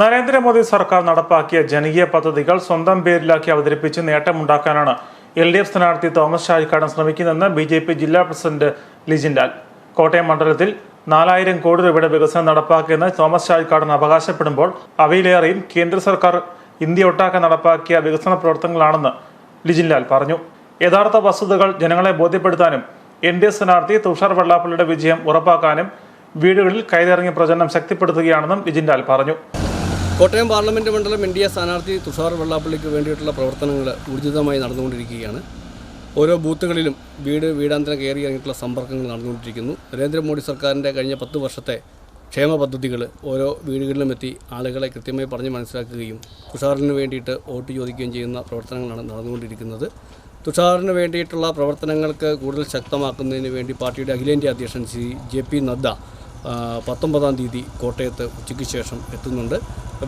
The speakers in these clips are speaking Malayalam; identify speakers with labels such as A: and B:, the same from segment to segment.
A: നരേന്ദ്രമോദി സർക്കാർ നടപ്പാക്കിയ ജനകീയ പദ്ധതികൾ സ്വന്തം പേരിലാക്കി അവതരിപ്പിച്ച് നേട്ടമുണ്ടാക്കാനാണ് എൽ ഡി എഫ് സ്ഥാനാർത്ഥി തോമസ് ചാഴിക്കാടൻ ശ്രമിക്കുന്നതെന്ന് ബി ജെ പി ജില്ലാ പ്രസിഡന്റ് ലിജിൻലാൽ കോട്ടയം മണ്ഡലത്തിൽ നാലായിരം കോടി രൂപയുടെ വികസനം നടപ്പാക്കിയെന്ന് തോമസ് ചാഴിക്കാടൻ അവകാശപ്പെടുമ്പോൾ അവയിലേറെയും കേന്ദ്ര സർക്കാർ ഇന്ത്യ ഒട്ടാകെ നടപ്പാക്കിയ വികസന പ്രവർത്തനങ്ങളാണെന്ന് ലിജിൻലാൽ പറഞ്ഞു. യഥാർത്ഥ വസ്തുതകൾ ജനങ്ങളെ ബോധ്യപ്പെടുത്താനും എൻ ഡി എ സ്ഥാനാർത്ഥി തുഷാർ വെള്ളാപ്പള്ളിയുടെ വിജയം ഉറപ്പാക്കാനും വീടുകളിൽ കൈതിറങ്ങിയ പ്രചരണം ശക്തിപ്പെടുത്തുകയാണെന്നും ലിജിൻലാൽ പറഞ്ഞു.
B: കോട്ടയം പാർലമെന്റ് മണ്ഡലം എൻ ഡി എ സ്ഥാനാർത്ഥി തുഷാർ വെള്ളാപ്പള്ളിക്ക് വേണ്ടിയിട്ടുള്ള പ്രവർത്തനങ്ങൾ ഊർജിതമായി നടന്നുകൊണ്ടിരിക്കുകയാണ്. ഓരോ ബൂത്തുകളിലും വീട് വീടാന്തരം കയറി ഇറങ്ങിയിട്ടുള്ള സമ്പർക്കങ്ങൾ നടന്നുകൊണ്ടിരിക്കുന്നു. നരേന്ദ്രമോദി സർക്കാരിന്റെ കഴിഞ്ഞ പത്ത് വർഷത്തെ ക്ഷേമ പദ്ധതികൾ ഓരോ വീടുകളിലും എത്തി ആളുകളെ കൃത്യമായി പറഞ്ഞ് മനസ്സിലാക്കുകയും തുഷാറിന് വേണ്ടിയിട്ട് വോട്ട് ചോദിക്കുകയും ചെയ്യുന്ന പ്രവർത്തനങ്ങളാണ് നടന്നുകൊണ്ടിരിക്കുന്നത്. തുഷാറിന് വേണ്ടിയിട്ടുള്ള പ്രവർത്തനങ്ങൾക്ക് കൂടുതൽ ശക്തമാക്കുന്നതിന് വേണ്ടി പാർട്ടിയുടെ അഖിലേന്ത്യാ അധ്യക്ഷൻ ശ്രീ ജെ പി നദ്ദ പത്തൊമ്പതാം തീയതി കോട്ടയത്ത് ഉച്ചയ്ക്ക് ശേഷം എത്തുന്നുണ്ട്.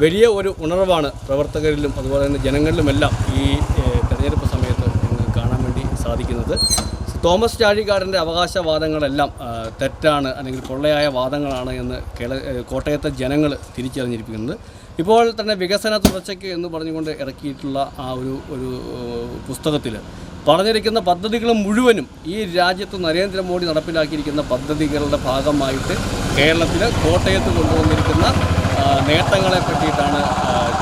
B: വലിയ ഒരു ഉണർവാണ് പ്രവർത്തകരിലും അതുപോലെ തന്നെ ജനങ്ങളിലുമെല്ലാം ഈ തെരഞ്ഞെടുപ്പ് സമയത്ത് കാണാൻ വേണ്ടി സാധിക്കുന്നത്. തോമസ് ചാഴികാടന്റെ അവകാശവാദങ്ങളെല്ലാം തെറ്റാണ് അല്ലെങ്കിൽ പൊള്ളയായ വാദങ്ങളാണ് എന്ന് കേള കോട്ടയത്തെ ജനങ്ങൾ തിരിച്ചറിഞ്ഞിരിക്കുന്നത്. ഇപ്പോൾ തന്നെ വികസന തുടർച്ചയ്ക്ക് എന്ന് പറഞ്ഞുകൊണ്ട് ഇറക്കിയിട്ടുള്ള ആ ഒരു ഒരു പുസ്തകത്തിൽ പറഞ്ഞിരിക്കുന്ന പദ്ധതികൾ മുഴുവനും ഈ രാജ്യത്ത് നരേന്ദ്രമോദി നടപ്പിലാക്കിയിരിക്കുന്ന പദ്ധതികളുടെ ഭാഗമായിട്ട് കേരളത്തിൽ കോട്ടയത്ത് കൊണ്ടുവന്നിരിക്കുന്ന നേട്ടങ്ങളെ പറ്റിയിട്ടാണ്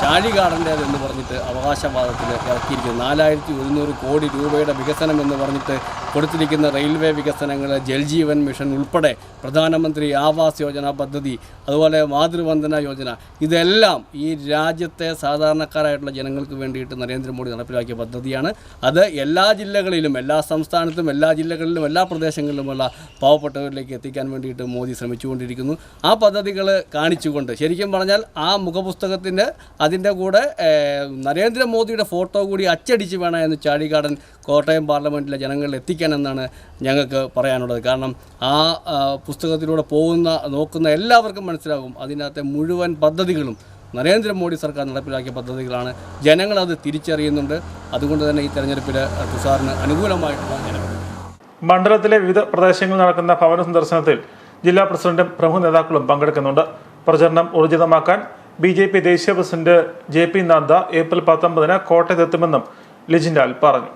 B: ചാഴികാടന്റേത് എന്ന് പറഞ്ഞിട്ട് അവകാശവാദത്തിൽ ഇറക്കിയിരിക്കുന്നത്. നാലായിരത്തി ഒരുന്നൂറ് കോടി രൂപയുടെ വികസനം എന്ന് പറഞ്ഞിട്ട് കൊടുത്തിരിക്കുന്ന റെയിൽവേ വികസനങ്ങൾ ജൽജീവൻ മിഷൻ ഉൾപ്പെടെ പ്രധാനമന്ത്രി ആവാസ് യോജന പദ്ധതി അതുപോലെ മാതൃവന്ദന യോജന ഇതെല്ലാം ഈ രാജ്യത്തെ സാധാരണക്കാരായിട്ടുള്ള ജനങ്ങൾക്ക് വേണ്ടിയിട്ട് നരേന്ദ്രമോദി നടപ്പിലാക്കിയ പദ്ധതിയാണ്. അത് എല്ലാ ജില്ലകളിലും എല്ലാ സംസ്ഥാനത്തും എല്ലാ ജില്ലകളിലും എല്ലാ പ്രദേശങ്ങളിലുമുള്ള പാവപ്പെട്ടവരിലേക്ക് എത്തിക്കാൻ വേണ്ടിയിട്ട് മോദി ശ്രമിച്ചുകൊണ്ടിരിക്കുന്നു. ആ പദ്ധതികൾ കാണിച്ചുകൊണ്ട് ശരിക്കും പറഞ്ഞാൽ ആ മുഖപുസ്തകത്തിന്റെ അതിന്റെ കൂടെ നരേന്ദ്രമോദിയുടെ ഫോട്ടോ കൂടി അച്ചടിച്ച് വേണം എന്ന് ചാഴികാടൻ കോട്ടയം പാർലമെന്റിലെ ജനങ്ങളിൽ എത്തിക്കാനെന്നാണ് ഞങ്ങൾക്ക് പറയാനുള്ളത്. കാരണം ആ, പുസ്തകത്തിലൂടെ പോകുന്ന നോക്കുന്ന എല്ലാവർക്കും മനസ്സിലാകും അതിനകത്തെ മുഴുവൻ പദ്ധതികളും നരേന്ദ്രമോദി സർക്കാർ നടപ്പിലാക്കിയ പദ്ധതികളാണ്. ജനങ്ങളത് തിരിച്ചറിയുന്നുണ്ട്. അതുകൊണ്ട് തന്നെ ഈ തെരഞ്ഞെടുപ്പിൽ തുഷാറിന് അനുകൂലമായിട്ടുള്ള ജനങ്ങൾ
A: മണ്ഡലത്തിലെ വിവിധ പ്രദേശങ്ങളിൽ നടക്കുന്ന ഭവന സന്ദർശനത്തിൽ ജില്ലാ പ്രസിഡന്റും പ്രമുഖ നേതാക്കളും പങ്കെടുക്കുന്നുണ്ട്. പ്രചരണം ഊർജിതമാക്കാൻ ബി ജെ പി ദേശീയ president J P Nadda April പത്തൊമ്പതിന് കോട്ടയത്തെത്തുമെന്നും ലിജിൻലാൽ പറഞ്ഞു.